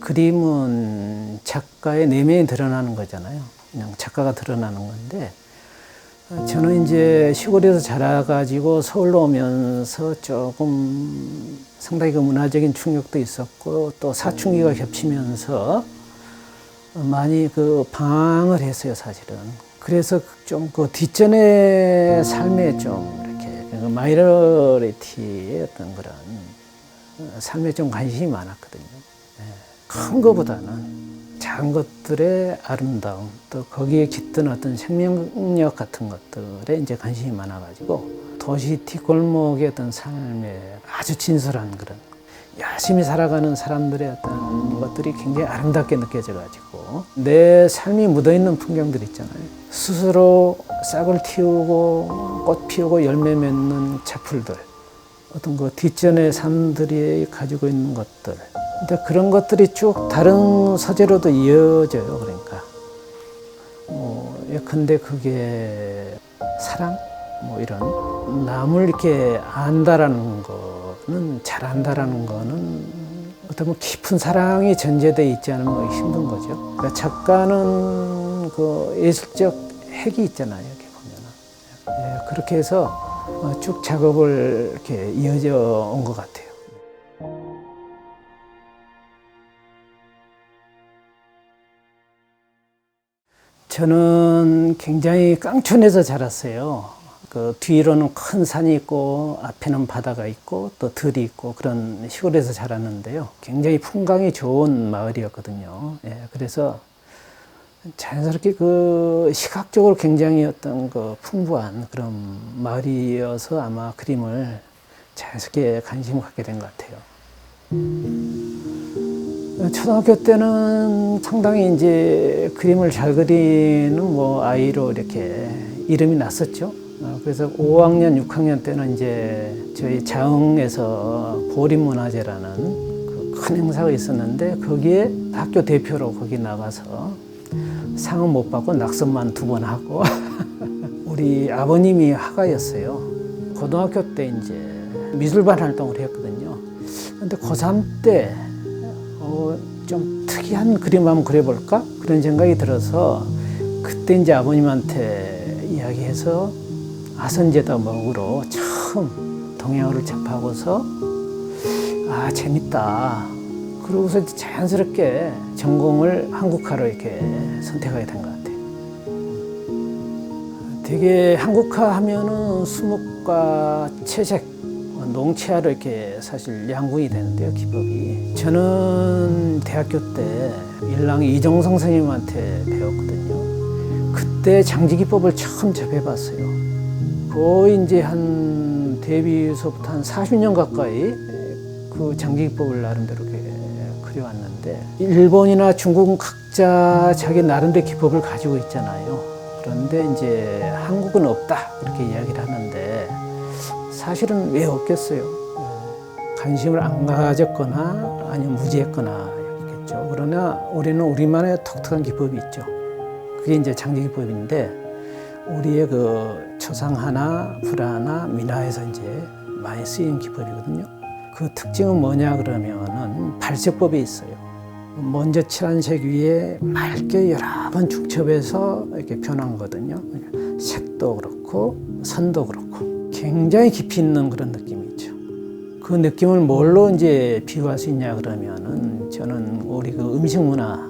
그림은 작가의 내면이 드러나는 거잖아요. 그냥 작가가 드러나는 건데 어, 저는 이제 시골에서 자라가지고 서울로 오면서 조금 상당히 그 문화적인 충격도 있었고 또 사춘기가 겹치면서 많이 그 방황을 했어요, 사실은. 그래서 좀 그 뒷전의 삶에 좀 이렇게 그 마이너리티의 어떤 그런 삶에 좀 관심이 많았거든요. 예. 큰 것보다는 작은 것들의 아름다움, 또 거기에 깃든 어떤 생명력 같은 것들에 이제 관심이 많아가지고 도시 뒷골목의 어떤 삶에 아주 진솔한 그런 열심히 살아가는 사람들의 어떤 것들이 굉장히 아름답게 느껴져가지고 내 삶이 묻어있는 풍경들 있잖아요. 스스로 싹을 틔우고 꽃 피우고 열매 맺는 차풀들 어떤 그 뒷전의 삶들이 가지고 있는 것들 근데 그런 것들이 쭉 다른 서재로도 이어져요 그러니까 뭐 예컨대 그게 사랑 뭐 이런 남을 이렇게 안다라는 거는 잘 안다라는 거는 어떤 뭐 깊은 사랑이 전제돼 있지 않으면 힘든 거죠. 그러니까 작가는 그 예술적 핵이 있잖아요. 이렇게 보면은 예, 그렇게 해서 어, 쭉 작업을 이렇게 이어져 온 것 같아요. 저는 굉장히 깡촌에서 자랐어요. 그 뒤로는 큰 산이 있고 앞에는 바다가 있고 또 들이 있고 그런 시골에서 자랐는데요. 굉장히 풍광이 좋은 마을이었거든요. 예, 그래서 자연스럽게 그 시각적으로 굉장히 어떤 그 풍부한 그런 마을이어서 아마 그림을 자연스럽게 관심을 갖게 된 것 같아요. 초등학교 때는 상당히 이제 그림을 잘 그리는 뭐 아이로 이렇게 이름이 났었죠. 어, 그래서 5학년, 6학년 때는 이제 저희 자흥에서 보림문화제라는 그 큰 행사가 있었는데 거기에 학교 대표로 거기 나가서 상은 못 받고 낙선만 두 번 하고 우리 아버님이 화가였어요. 고등학교 때 이제 미술반 활동을 했거든요. 근데 고3 때 어, 좀 특이한 그림 한번 그려볼까? 그런 생각이 들어서 그때 이제 아버님한테 이야기해서 아선제다 먹으러 처음 동양어를 접하고서 아 재밌다. 그러고서 자연스럽게 전공을 한국화로 이렇게 선택하게 된 것 같아요. 되게 한국화 하면은 수목과 채색, 농채화로 이렇게 사실 양분이 되는데요, 기법이. 저는 대학교 때 일랑 이정성 선생님한테 배웠거든요. 그때 장지기법을 처음 접해봤어요. 거의 이제 한 데뷔서부터 한 40년 가까이 그 장기기법을 나름대로 그려왔는데 일본이나 중국은 각자 자기 나름대로 기법을 가지고 있잖아요. 그런데 이제 한국은 없다 이렇게 이야기를 하는데 사실은 왜 없겠어요? 관심을 안 가졌거나 아니면 무지했거나 겠죠 그러나 우리는 우리만의 독특한 기법이 있죠. 그게 이제 장기 기법인데 우리의 그 초상화나 불화나 민화에서 이제 많이 쓰인 기법이거든요. 그 특징은 뭐냐 그러면은 발색법이 있어요. 먼저 칠한 색 위에 맑게 여러 번 중첩해서 이렇게 변한 거거든요. 색도 그렇고 선도 그렇고 굉장히 깊이 있는 그런 느낌이 있죠. 그 느낌을 뭘로 이제 비유할 수 있냐 그러면은 저는 우리 그 음식 문화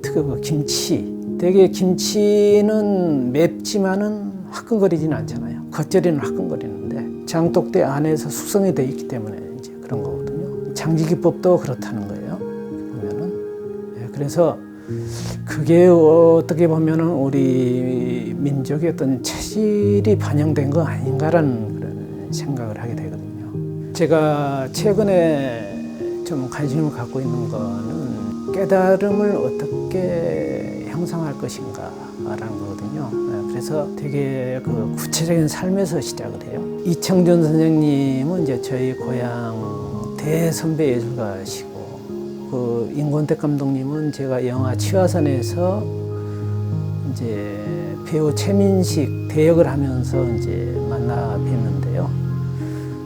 특히 그 김치 되게 김치는 맵지만은 화끈거리지는 않잖아요. 겉절이는 화끈거리는데 장독대 안에서 숙성이 돼 있기 때문에 이제 그런 거거든요. 장지기법도 그렇다는 거예요. 보면은 예, 그래서 그게 어떻게 보면 은 우리 민족의 어떤 체질이 반영된 거 아닌가라는 그런 생각을 하게 되거든요. 제가 최근에 좀 관심을 갖고 있는 거는 깨달음을 어떻게 형성할 것인가라는 거거든요. 네, 그래서 되게 그 구체적인 삶에서 시작을 해요. 이청준 선생님은 이제 저희 고향 대선배 예술가시고 그 임권택 감독님은 제가 영화 치화선에서 이제 배우 최민식 대역을 하면서 이제 만나 뵀는데요.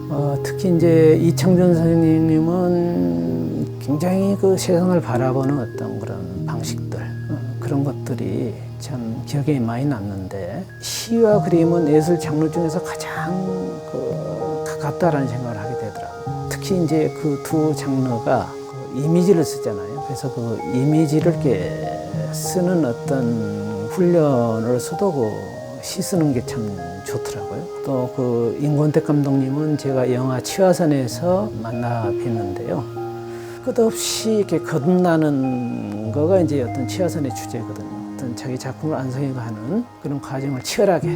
어, 특히 이제 이청준 선생님은 굉장히 그 세상을 바라보는 어떤 그런 방식들 어, 그런 것들이 참 기억에 많이 남는데 시와 그림은 예술 장르 중에서 가장 그 가깝다라는 생각을 하게 되더라고요. 특히 이제 그 두 장르가 그 이미지를 쓰잖아요. 그래서 그 이미지를 이렇게 쓰는 어떤 그시 쓰는 게 참 좋더라고요. 또 그 임권택 감독님은 제가 영화 치화선에서 만나 뵀는데요. 끝없이 이렇게 거듭나는 거가 이제 어떤 치화선의 주제거든요. 어떤 자기 작품을 완성해가는 그런 과정을 치열하게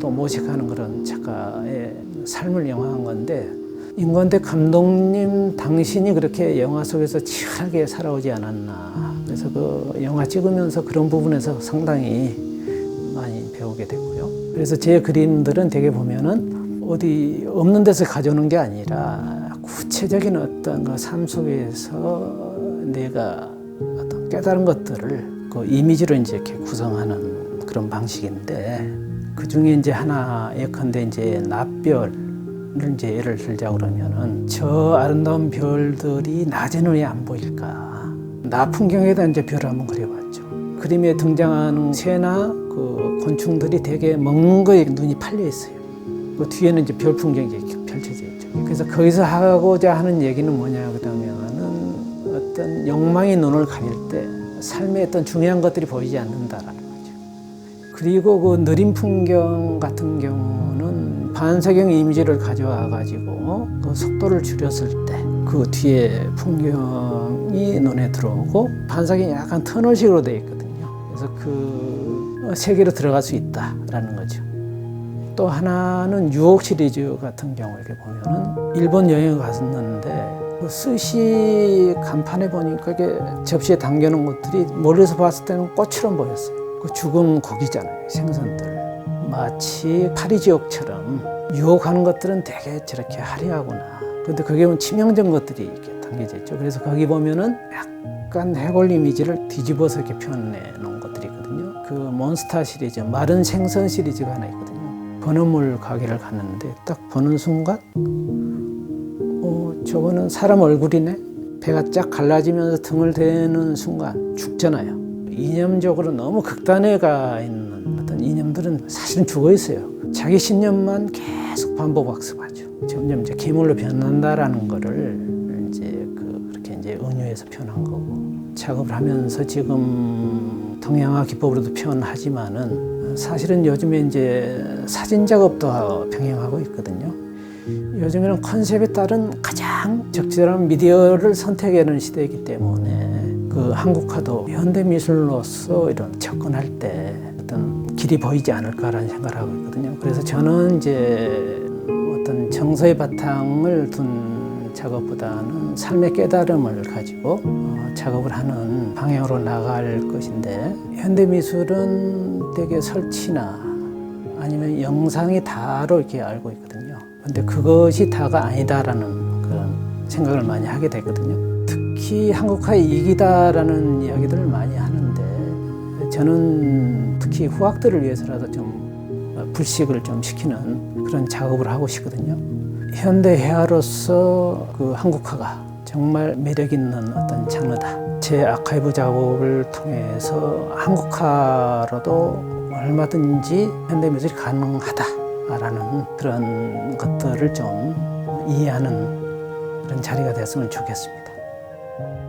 또 모색하는 그런 작가의 삶을 영화한 건데 임권택 감독님 당신이 그렇게 영화 속에서 치열하게 살아오지 않았나. 그래서 그 영화 찍으면서 그런 부분에서 상당히 많이 배우게 됐고요. 그래서 제 그림들은 되게 보면은 어디 없는 데서 가져오는 게 아니라 구체적인 어떤 그 삶 속에서 내가 어떤 깨달은 것들을 그 이미지로 이제 이렇게 구성하는 그런 방식인데 그 중에 이제 하나 예컨대 이제 납별을 이제 예를 들자 그러면은 저 아름다운 별들이 낮에는 왜 안 보일까? 나 풍경에다 이제 별을 한번 그려봤죠. 그림에 등장하는 새나 그 곤충들이 되게 먹는 거에 눈이 팔려 있어요. 그 뒤에는 이제 별 풍경이 펼쳐져 있죠. 그래서 거기서 하고자 하는 얘기는 뭐냐 그러면은 어떤 욕망의 눈을 가릴 때 삶의 어떤 중요한 것들이 보이지 않는다라는 거죠. 그리고 그 느린 풍경 같은 경우는 반사경 이미지를 가져와 가지고 그 속도를 줄였을 때 그 뒤에 풍경이 눈에 들어오고 반사경이 약간 터널식으로 되어 있거든요. 그래서 그 세계로 들어갈 수 있다라는 거죠. 또 하나는 유혹 시리즈 같은 경우 이렇게 보면은 일본 여행을 갔었는데 그 스시 간판에 보니까 이게 접시에 담겨놓은 것들이 멀리서 봤을 때는 꽃처럼 보였어요. 그 죽은 고기잖아요, 생선들. 마치 파리 지옥처럼 유혹하는 것들은 되게 저렇게 화려하구나. 근데 그게 보면 치명적 것들이 이렇게 담겨져 있죠. 그래서 거기 보면은 약간 해골 이미지를 뒤집어서 이렇게 표현해 놓은 것들이 있거든요. 그 몬스타 시리즈, 마른 생선 시리즈가 하나 있거든요. 번화물 가게를 갔는데 딱 보는 순간 어, 저거는 사람 얼굴이네? 배가 쫙 갈라지면서 등을 대는 순간 죽잖아요. 이념적으로 너무 극단에 가 있는 어떤 이념들은 사실은 죽어 있어요. 자기 신념만 계속 반복 학습하죠. 점점 이제 괴물로 변한다라는 거를 이제 그 그렇게 이제 은유해서 표현한 거고 작업을 하면서 지금 동양화 기법으로도 표현하지만은 사실은 요즘에 이제 사진 작업도 병행하고 있거든요. 요즘에는 컨셉에 따른 가장 적절한 미디어를 선택하는 시대이기 때문에 그 한국화도 현대 미술로서 이런 접근할 때 어떤 길이 보이지 않을까라는 생각을 하고 있거든요. 그래서 저는 이제 어떤 정서의 바탕을 둔 작업보다는 삶의 깨달음을 가지고 어, 작업을 하는 방향으로 나갈 것인데 현대 미술은 되게 설치나 아니면 영상이 다로 이렇게 알고 있거든요. 근데 그것이 다가 아니다라는 그런 생각을 많이 하게 되거든요. 특히 한국화의 이기다라는 이야기들을 많이 하는데 저는 특히 후학들을 위해서라도 좀 불식을 좀 시키는 그런 작업을 하고 싶거든요. 현대 회화로서 그 한국화가 정말 매력 있는 어떤 장르다. 제 아카이브 작업을 통해서 한국화로도 얼마든지 현대 미술이 가능하다라는 그런 것들을 좀 이해하는 그런 자리가 됐으면 좋겠습니다. thank you